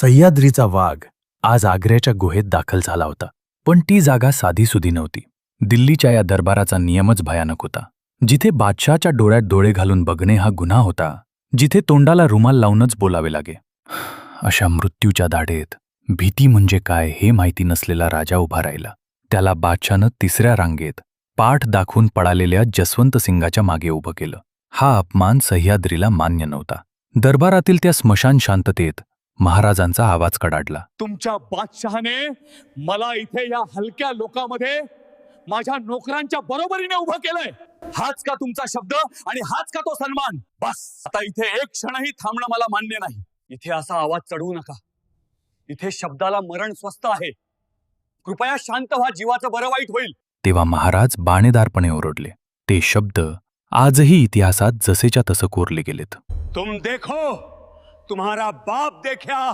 सह्याद्रीचा वाघ आज आग्र्याच्या गुहेत दाखल झाला होता पण ती जागा साधीसुधी नव्हती. दिल्लीच्या या दरबाराचा नियमच भयानक होता. जिथे बादशहाच्या डोळ्यात डोळे घालून बघणे हा गुन्हा होता जिथे तोंडाला रुमाल लावूनच बोलावे लागे. अशा मृत्यूच्या दाढेत भीती म्हणजे काय हे माहिती नसलेला राजा उभा राहिला. त्याला बादशानं तिसऱ्या रांगेत पाठ दाखवून पळालेल्या जसवंत सिंगाच्या मागे उभं केलं. हा अपमान सह्याद्रीला मान्य नव्हता. दरबारातील त्या स्मशान शांततेत महाराजांचा आवाज कडाडला. तुमच्या बादशहाने मला इथे या हलक्या लोकांमध्ये माझ्या नोकरांच्या बरोबरीने उभं केलंय. हाच का तुमचा शब्द आणि हाच का तो सन्मान? बस आता इथे एक क्षणही थांबणं मला मान्य नाही. इथे असा आवाज चढवू नका. इथे शब्दाला मरण स्वस्त आहे. कृपया शांत व्हा जीवाचं बरं वाईट होईल. तेव्हा महाराज बाणेदारपणे ओरडले. ते शब्द आजही इतिहासात जसेच्या तसं कोरले गेलेत. तुम देखो तुम्हारा बाप देखा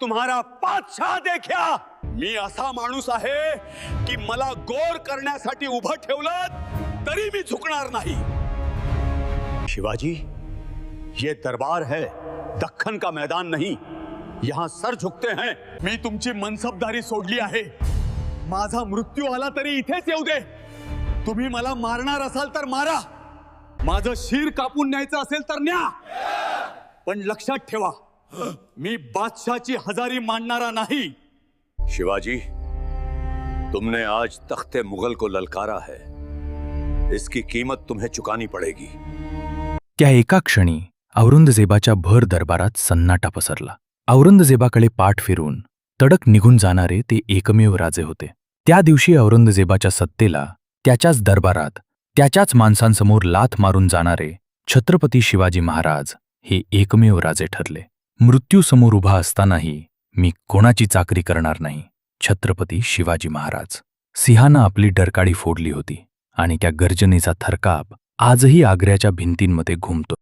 तुम्हारा बादशाह देखा मी असा माणूस आहे की मला गोर करण्यासाठी उभं ठेवलं तरी मी झुकणार नाही. शिवाजी ये दरबार है दख्खन का मैदान नहीं यहां सर झुकते हैं। मी तुमची मनसबदारी सोडली आहे. माझा मृत्यू आला तरी इथेच येऊ दे. तुम्ही मला मारणार असाल तर मारा. माझं शिर कापून न्यायचं असेल तर न्या. पण लक्षात ठेवा मी बादशाची हजारी मानणारा नाही. शिवाजी तुमने आज तख्ते मुगल को ललकारा है। इसकी कीमत तुम्हें चुकानी पड़ेगी। त्या एका क्षणी औरंगजेबाच्या भर दरबारात सन्नाटा पसरला. औरंगजेबाकडे पाठ फिरून तडक निघून जाणारे ते एकमेव राजे होते. त्या दिवशी औरंगजेबाच्या सत्तेला त्याच्याच दरबारात त्याच्याच माणसांसमोर लाथ मारून जाणारे छत्रपती शिवाजी महाराज हे एकमेव राजे ठरले. मृत्यूसमोर उभा असतानाही मी कोणाची चाकरी करणार नाही छत्रपती शिवाजी महाराज. सिंहानं आपली डरकाळी फोडली होती आणि त्या गर्जनेचा थरकाप आजही आग्र्याच्या भिंतींमध्ये घुमतो.